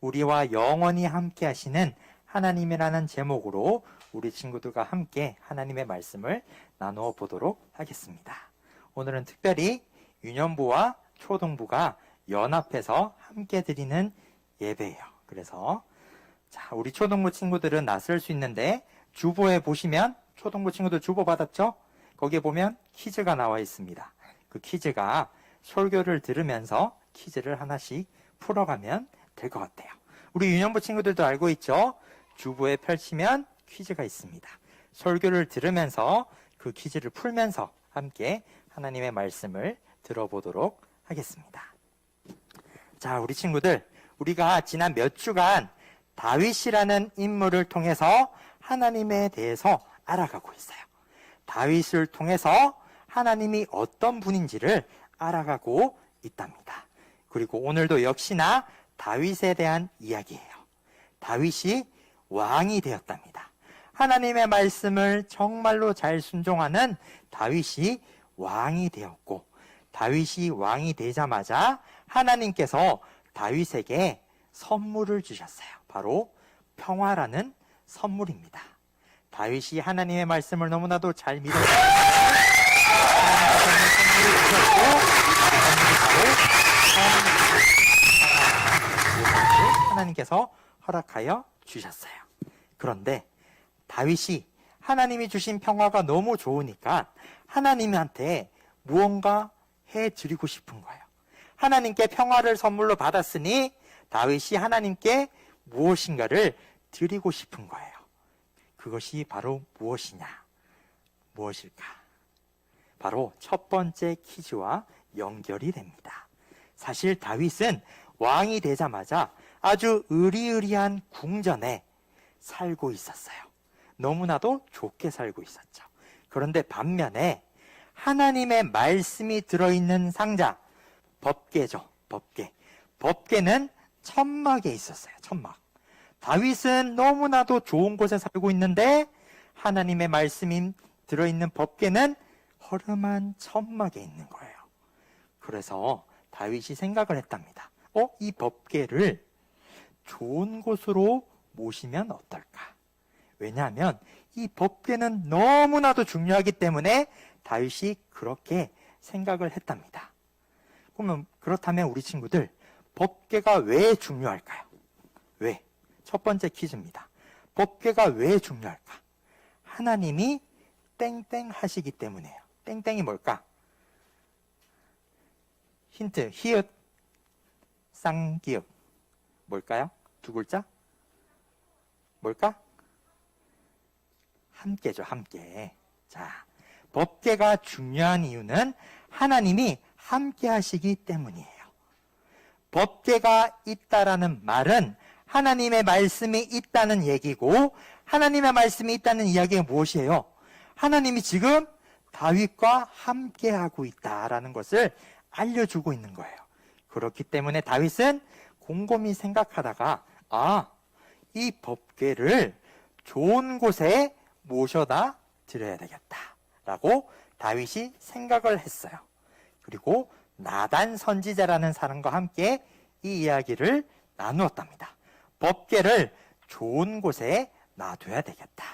우리와 영원히 함께 하시는 하나님이라는 제목으로 우리 친구들과 함께 하나님의 말씀을 나누어 보도록 하겠습니다. 오늘은 특별히 유년부와 초등부가 연합해서 함께 드리는 예배예요. 그래서 자, 우리 초등부 친구들은 낯설 수 있는데 주보에 보시면 초등부 친구들 주보 받았죠? 거기에 보면 퀴즈가 나와 있습니다. 그 퀴즈가 설교를 들으면서 퀴즈를 하나씩 풀어가면 될 것 같아요. 우리 유년부 친구들도 알고 있죠? 주보에 펼치면 퀴즈가 있습니다. 설교를 들으면서 그 퀴즈를 풀면서 함께 하나님의 말씀을 들어보도록 하겠습니다. 자, 우리 친구들, 우리가 지난 몇 주간 다윗이라는 인물을 통해서 하나님에 대해서 알아가고 있어요. 다윗을 통해서 하나님이 어떤 분인지를 알아가고 있답니다. 그리고 오늘도 역시나 다윗에 대한 이야기예요. 다윗이 왕이 되었답니다. 하나님의 말씀을 정말로 잘 순종하는 다윗이 왕이 되었고, 다윗이 왕이 되자마자 하나님께서 다윗에게 선물을 주셨어요. 바로 평화라는 선물입니다. 다윗이 하나님의 말씀을 너무나도 잘 선물이 바로 하나님께서 허락하여 주셨어요. 그런데 다윗이 하나님이 주신 평화가 너무 좋으니까 하나님한테 무언가 해 드리고 싶은 거예요. 하나님께 평화를 선물로 받았으니 다윗이 하나님께 무엇인가를 드리고 싶은 거예요. 그것이 바로 무엇이냐? 무엇일까? 바로 첫 번째 퀴즈와 연결이 됩니다. 사실 다윗은 왕이 되자마자 아주 의리의리한 궁전에 살고 있었어요. 너무나도 좋게 살고 있었죠. 그런데 반면에 하나님의 말씀이 들어있는 상자, 법계죠, 법계. 법계는 천막에 있었어요, 천막. 다윗은 너무나도 좋은 곳에 살고 있는데 하나님의 말씀이 들어있는 법계는 허름한 천막에 있는 거예요. 그래서 다윗이 생각을 했답니다. 어, 이 법계를 좋은 곳으로 모시면 어떨까? 왜냐하면 이 법계는 너무나도 중요하기 때문에 다윗이 그렇게 생각을 했답니다. 그러면 그렇다면 우리 친구들 법계가 왜 중요할까요? 왜? 첫 번째 퀴즈입니다. 법계가 왜 중요할까? 하나님이 땡땡 하시기 때문이에요. 땡땡이 뭘까? 힌트, 히읗, 쌍기역. 뭘까요? 두 글자? 뭘까? 함께죠, 함께. 자, 법계가 중요한 이유는 하나님이 함께 하시기 때문이에요. 법계가 있다라는 말은 하나님의 말씀이 있다는 얘기고 하나님의 말씀이 있다는 이야기가 무엇이에요? 하나님이 지금 다윗과 함께 하고 있다라는 것을 알려주고 있는 거예요. 그렇기 때문에 다윗은 곰곰이 생각하다가 아, 이 법궤를 좋은 곳에 모셔다 드려야 되겠다라고 다윗이 생각을 했어요. 그리고 나단 선지자라는 사람과 함께 이 이야기를 나누었답니다. 법궤를 좋은 곳에 놔둬야 되겠다.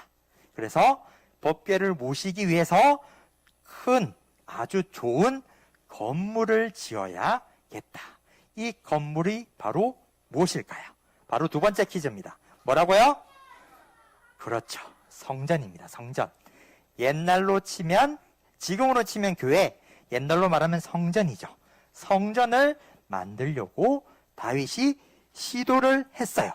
그래서 법궤를 모시기 위해서 큰 아주 좋은 건물을 지어야겠다. 이 건물이 바로 무엇일까요? 바로 두 번째 퀴즈입니다. 뭐라고요? 그렇죠. 성전입니다. 성전. 옛날로 치면, 지금으로 치면 교회, 옛날로 말하면 성전이죠. 성전을 만들려고 다윗이 시도를 했어요.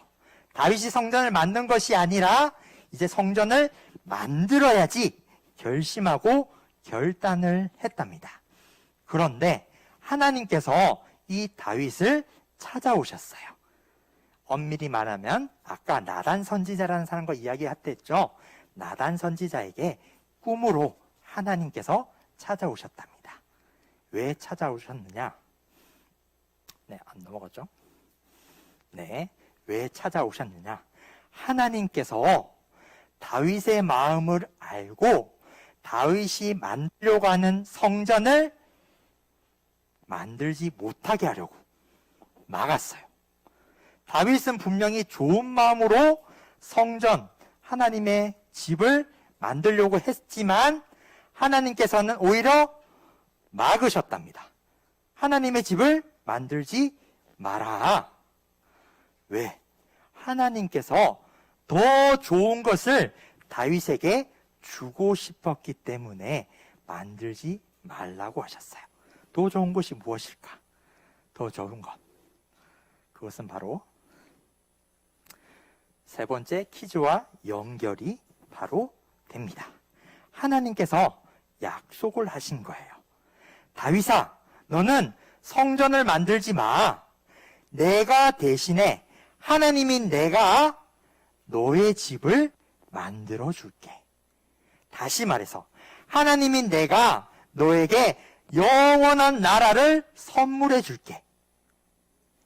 다윗이 성전을 만든 것이 아니라 이제 성전을 만들어야지 결심하고 결단을 했답니다. 그런데 하나님께서 이 다윗을 찾아오셨어요. 엄밀히 말하면 아까 나단 선지자라는 사람과 이야기했댔죠. 나단 선지자에게 꿈으로 하나님께서 찾아오셨답니다. 왜 찾아오셨느냐? 네, 안 넘어갔죠? 네, 왜 찾아오셨느냐? 하나님께서 다윗의 마음을 알고 다윗이 만들려고 하는 성전을 만들지 못하게 하려고 막았어요. 다윗은 분명히 좋은 마음으로 성전, 하나님의 집을 만들려고 했지만 하나님께서는 오히려 막으셨답니다. 하나님의 집을 만들지 마라. 왜? 하나님께서 더 좋은 것을 다윗에게 주고 싶었기 때문에 만들지 말라고 하셨어요. 더 좋은 것이 무엇일까? 더 좋은 것. 그것은 바로 세 번째 퀴즈와 연결이 바로 됩니다. 하나님께서 약속을 하신 거예요. 다윗아, 너는 성전을 만들지 마. 내가 대신에 하나님인 내가 너의 집을 만들어 줄게. 다시 말해서 하나님인 내가 너에게 영원한 나라를 선물해 줄게.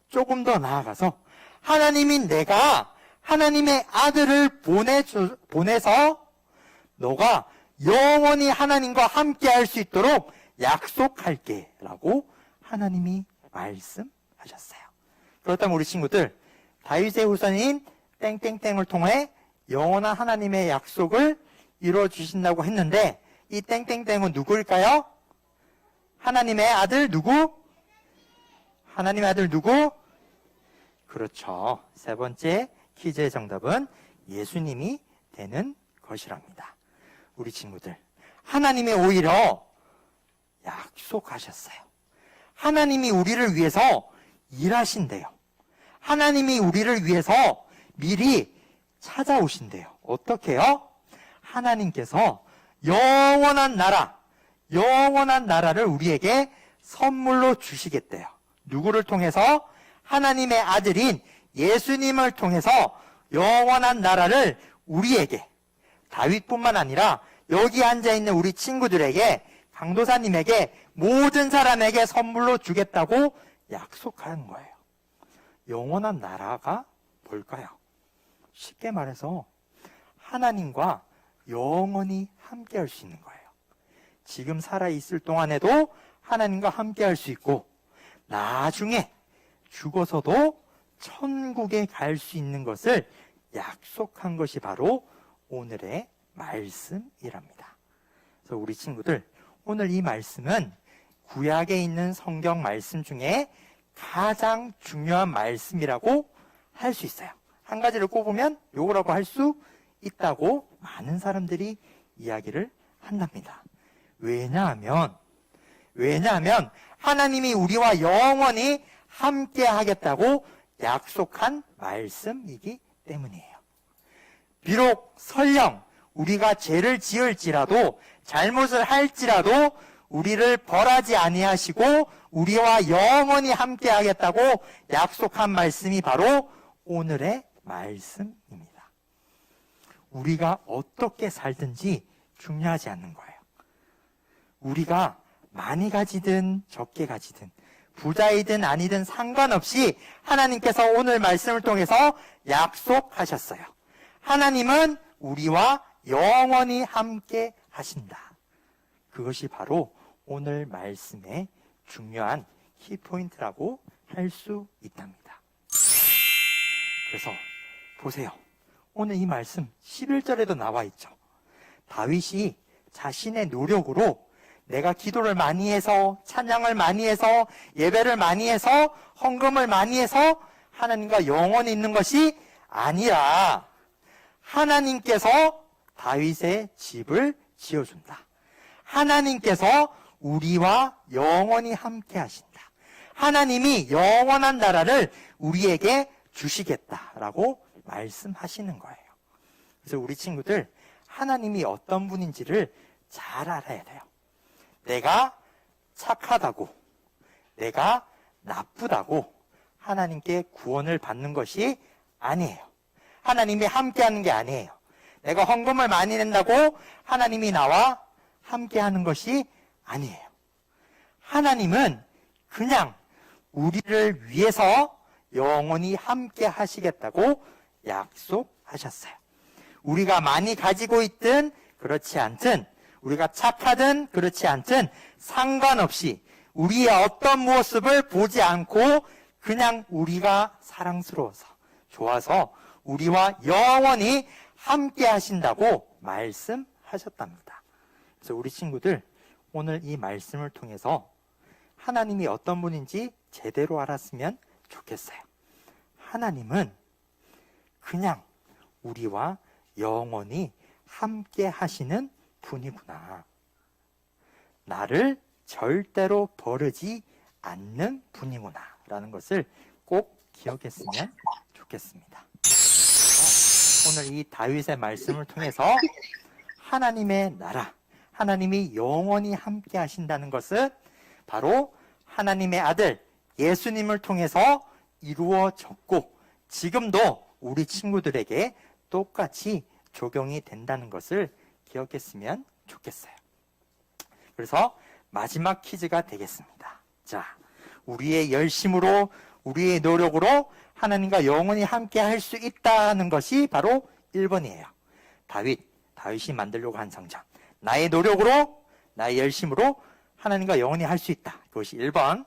조금 더 나아가서 하나님인 내가 하나님의 아들을 보내주, 보내서 너가 영원히 하나님과 함께 할 수 있도록 약속할게. 라고 하나님이 말씀하셨어요. 그렇다면 우리 친구들, 다윗의 후손인 땡땡땡을 통해 영원한 하나님의 약속을 이루어 주신다고 했는데, 이 땡땡땡은 누구일까요? 하나님의 아들 누구? 하나님의 아들 누구? 그렇죠. 세 번째 퀴즈의 정답은 예수님이 되는 것이랍니다. 우리 친구들, 하나님의 오히려 약속하셨어요. 하나님이 우리를 위해서 일하신대요. 하나님이 우리를 위해서 미리 찾아오신대요. 어떻게요? 하나님께서 영원한 나라, 영원한 나라를 우리에게 선물로 주시겠대요. 누구를 통해서? 하나님의 아들인 예수님을 통해서 영원한 나라를 우리에게, 다윗뿐만 아니라 여기 앉아 있는 우리 친구들에게, 강도사님에게, 모든 사람에게 선물로 주겠다고 약속하는 거예요. 영원한 나라가 뭘까요? 쉽게 말해서 하나님과 영원히 함께 할 수 있는 거예요. 지금 살아있을 동안에도 하나님과 함께 할 수 있고, 나중에 죽어서도 천국에 갈 수 있는 것을 약속한 것이 바로 오늘의 말씀이랍니다. 그래서 우리 친구들, 오늘 이 말씀은 구약에 있는 성경 말씀 중에 가장 중요한 말씀이라고 할 수 있어요. 한 가지를 꼽으면 요거라고 할 수 있다고 많은 사람들이 이야기를 한답니다. 왜냐하면, 왜냐하면 하나님이 우리와 영원히 함께 하겠다고 약속한 말씀이기 때문이에요. 비록 설령 우리가 죄를 지을지라도 잘못을 할지라도 우리를 벌하지 아니하시고 우리와 영원히 함께 하겠다고 약속한 말씀이 바로 오늘의 말씀입니다. 우리가 어떻게 살든지 중요하지 않는 거예요. 우리가 많이 가지든 적게 가지든 부자이든 아니든 상관없이 하나님께서 오늘 말씀을 통해서 약속하셨어요. 하나님은 우리와 영원히 함께 하신다. 그것이 바로 오늘 말씀의 중요한 키포인트라고 할 수 있답니다. 그래서 보세요. 오늘 이 말씀 11절에도 나와 있죠. 다윗이 자신의 노력으로 내가 기도를 많이 해서 찬양을 많이 해서 예배를 많이 해서 헌금을 많이 해서 하나님과 영원히 있는 것이 아니라 하나님께서 다윗의 집을 지어준다. 하나님께서 우리와 영원히 함께 하신다. 하나님이 영원한 나라를 우리에게 주시겠다라고 말씀하시는 거예요. 그래서 우리 친구들 하나님이 어떤 분인지를 잘 알아야 돼요. 내가 착하다고, 내가 나쁘다고 하나님께 구원을 받는 것이 아니에요. 하나님이 함께 하는 게 아니에요. 내가 헌금을 많이 낸다고 하나님이 나와 함께 하는 것이 아니에요. 하나님은 그냥 우리를 위해서 영원히 함께 하시겠다고 약속하셨어요. 우리가 많이 가지고 있든 그렇지 않든 우리가 착하든 그렇지 않든 상관없이 우리의 어떤 모습을 보지 않고 그냥 우리가 사랑스러워서 좋아서 우리와 영원히 함께 하신다고 말씀하셨답니다. 그래서 우리 친구들 오늘 이 말씀을 통해서 하나님이 어떤 분인지 제대로 알았으면 좋겠어요. 하나님은 그냥 우리와 영원히 함께 하시는 분이구나. 나를 절대로 버리지 않는 분이구나. 라는 것을 꼭 기억했으면 좋겠습니다. 오늘 이 다윗의 말씀을 통해서 하나님의 나라, 하나님이 영원히 함께 하신다는 것은 바로 하나님의 아들 예수님을 통해서 이루어졌고 지금도 우리 친구들에게 똑같이 적용이 된다는 것을 기억했으면 좋겠어요. 그래서 마지막 퀴즈가 되겠습니다. 자, 우리의 열심으로, 우리의 노력으로 하나님과 영원히 함께 할 수 있다는 것이 바로 1번이에요. 다윗, 다윗이 만들려고 한 성전. 나의 노력으로, 나의 열심으로 하나님과 영원히 할 수 있다. 그것이 1번.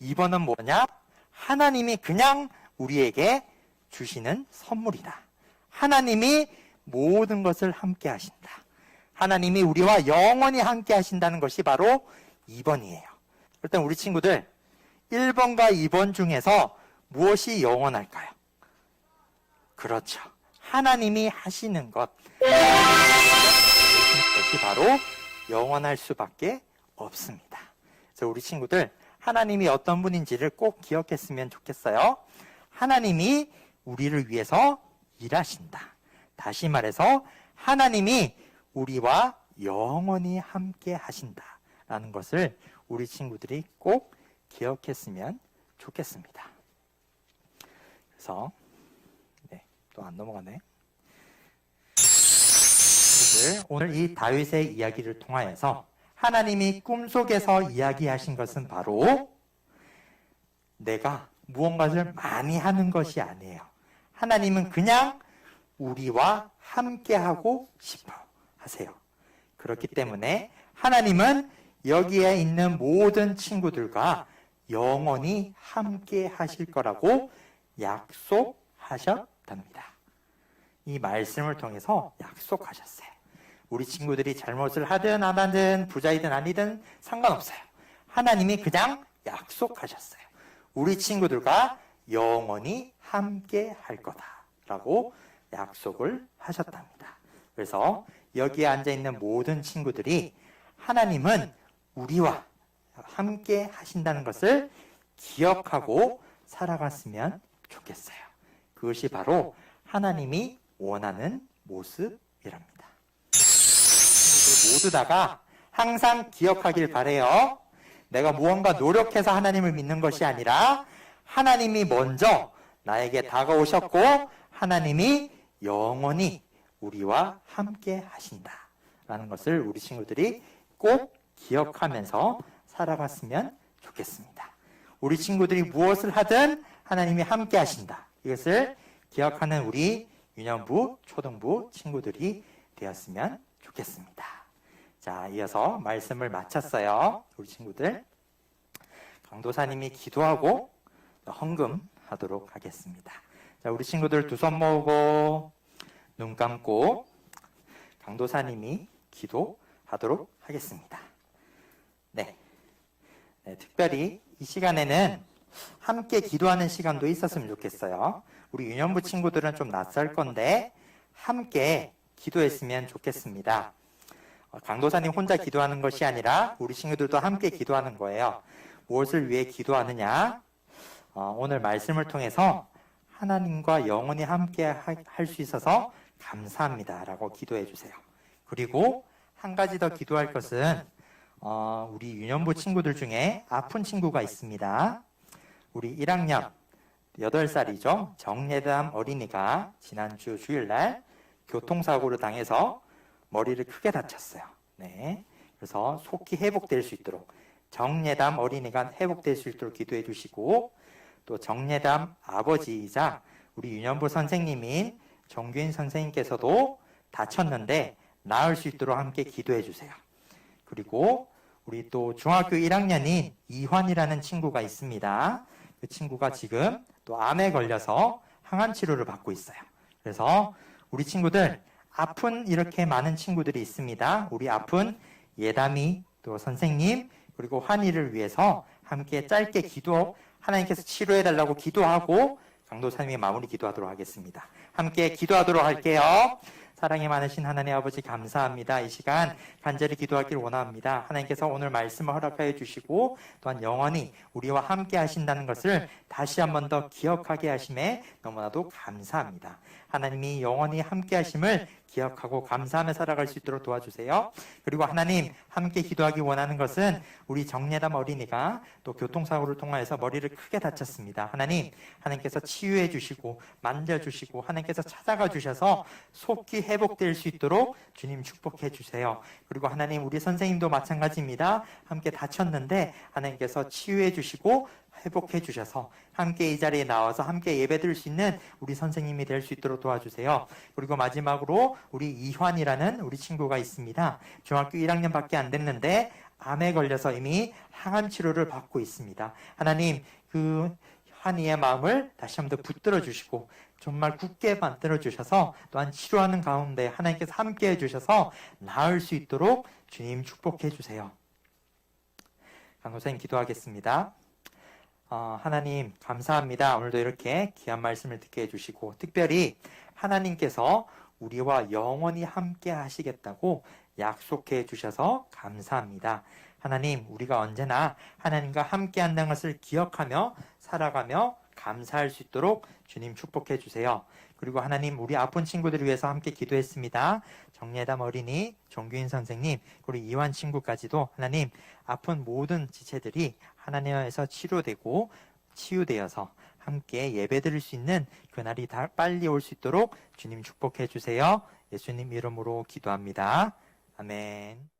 2번은 뭐냐? 하나님이 그냥 우리에게 주시는 선물이다. 하나님이 모든 것을 함께 하신다. 하나님이 우리와 영원히 함께 하신다는 것이 바로 2번이에요. 일단 우리 친구들 1번과 2번 중에서 무엇이 영원할까요? 그렇죠. 하나님이 하시는 것. 것이 바로 영원할 수밖에 없습니다. 그래서 우리 친구들 하나님이 어떤 분인지를 꼭 기억했으면 좋겠어요. 하나님이 우리를 위해서 일하신다. 다시 말해서 하나님이 우리와 영원히 함께 하신다라는 것을 우리 친구들이 꼭 기억했으면 좋겠습니다. 그래서 네, 또 안 넘어가네. 오늘 이 다윗의 이야기를 통하여서 하나님이 꿈속에서 이야기하신 것은 바로 내가 무언가를 많이 하는 것이 아니에요. 하나님은 그냥 우리와 함께하고 싶어 하세요. 그렇기 때문에 하나님은 여기에 있는 모든 친구들과 영원히 함께 하실 거라고 약속하셨답니다. 이 말씀을 통해서 약속하셨어요. 우리 친구들이 잘못을 하든 안 하든 부자이든 아니든 상관없어요. 하나님이 그냥 약속하셨어요. 우리 친구들과 영원히 함께 할 거다라고 약속을 하셨답니다. 그래서 여기에 앉아 있는 모든 친구들이 하나님은 우리와 함께 하신다는 것을 기억하고 살아갔으면 좋겠어요. 그것이 바로 하나님이 원하는 모습이랍니다. 모두 다가 항상 기억하길 바래요. 내가 무언가 노력해서 하나님을 믿는 것이 아니라 하나님이 먼저 나에게 다가오셨고 하나님이 영원히 우리와 함께 하신다 라는 것을 우리 친구들이 꼭 기억하면서 살아갔으면 좋겠습니다. 우리 친구들이 무엇을 하든 하나님이 함께 하신다. 이것을 기억하는 우리 유년부, 초등부 친구들이 되었으면 좋겠습니다. 자, 이어서 말씀을 마쳤어요. 우리 친구들. 강도사님이 기도하고 헌금하도록 하겠습니다. 자, 우리 친구들 두 손 모으고 눈 감고 강도사님이 기도하도록 하겠습니다. 네. 네, 특별히 이 시간에는 함께 기도하는 시간도 있었으면 좋겠어요. 우리 유년부 친구들은 좀 낯설 건데 함께 기도했으면 좋겠습니다. 어, 강도사님 혼자 기도하는 것이 아니라 우리 친구들도 함께 기도하는 거예요. 무엇을 위해 기도하느냐? 어, 오늘 말씀을 통해서 하나님과 영원히 함께 할 수 있어서 감사합니다. 라고 기도해 주세요. 그리고 한 가지 더 기도할 것은 어, 우리 유년부 친구들 중에 아픈 친구가 있습니다. 우리 1학년 8살이죠. 정예담 어린이가 지난주 주일날 교통사고를 당해서 머리를 크게 다쳤어요. 네. 그래서 속히 회복될 수 있도록 정예담 어린이가 회복될 수 있도록 기도해 주시고 또 정예담 아버지이자 우리 유년부 선생님인 정규인 선생님께서도 다쳤는데 나을 수 있도록 함께 기도해 주세요. 그리고 우리 또 중학교 1학년인 이환이라는 친구가 있습니다. 그 친구가 지금 또 암에 걸려서 항암 치료를 받고 있어요. 그래서 우리 친구들 아픈 이렇게 많은 친구들이 있습니다. 우리 아픈 예담이 또 선생님 그리고 환희를 위해서 함께 짧게 기도 하나님께서 치료해 달라고 기도하고 강도사님의 마무리 기도하도록 하겠습니다. 함께 기도하도록 할게요. 사랑이 많으신 하나님 아버지 감사합니다. 이 시간 간절히 기도하길 원합니다. 하나님께서 오늘 말씀을 허락하여 주시고 또한 영원히 우리와 함께 하신다는 것을 다시 한 번 더 기억하게 하심에 너무나도 감사합니다. 하나님이 영원히 함께 하심을 기억하고 감사하며 살아갈 수 있도록 도와주세요. 그리고 하나님 함께 기도하기 원하는 것은 우리 정예담 어린이가 또 교통사고를 통하여서 머리를 크게 다쳤습니다. 하나님 하나님께서 치유해 주시고 만져 주시고 하나님께서 찾아가 주셔서 속히 회복될 수 있도록 주님 축복해 주세요. 그리고 하나님 우리 선생님도 마찬가지입니다. 함께 다쳤는데 하나님께서 치유해 주시고 회복해 주셔서 함께 이 자리에 나와서 함께 예배드릴 수 있는 우리 선생님이 될 수 있도록 도와주세요. 그리고 마지막으로 우리 이환이라는 우리 친구가 있습니다. 중학교 1학년밖에 안 됐는데 암에 걸려서 이미 항암 치료를 받고 있습니다. 하나님 그 환희의 마음을 다시 한번 더 붙들어 주시고 정말 굳게 만들어 주셔서 또한 치료하는 가운데 하나님께서 함께 해 주셔서 나을 수 있도록 주님 축복해 주세요. 강도사님 기도하겠습니다. 어, 하나님 감사합니다. 오늘도 이렇게 귀한 말씀을 듣게 해주시고 특별히 하나님께서 우리와 영원히 함께 하시겠다고 약속해 주셔서 감사합니다. 하나님 우리가 언제나 하나님과 함께 한다는 것을 기억하며 살아가며 감사할 수 있도록 주님 축복해 주세요. 그리고 하나님 우리 아픈 친구들을 위해서 함께 기도했습니다. 정예담 어린이, 종규인 선생님, 그리고 이완 친구까지도 하나님 아픈 모든 지체들이 하나님에서 치료되고 치유되어서 함께 예배드릴 수 있는 그날이 다 빨리 올 수 있도록 주님 축복해 주세요. 예수님 이름으로 기도합니다. 아멘.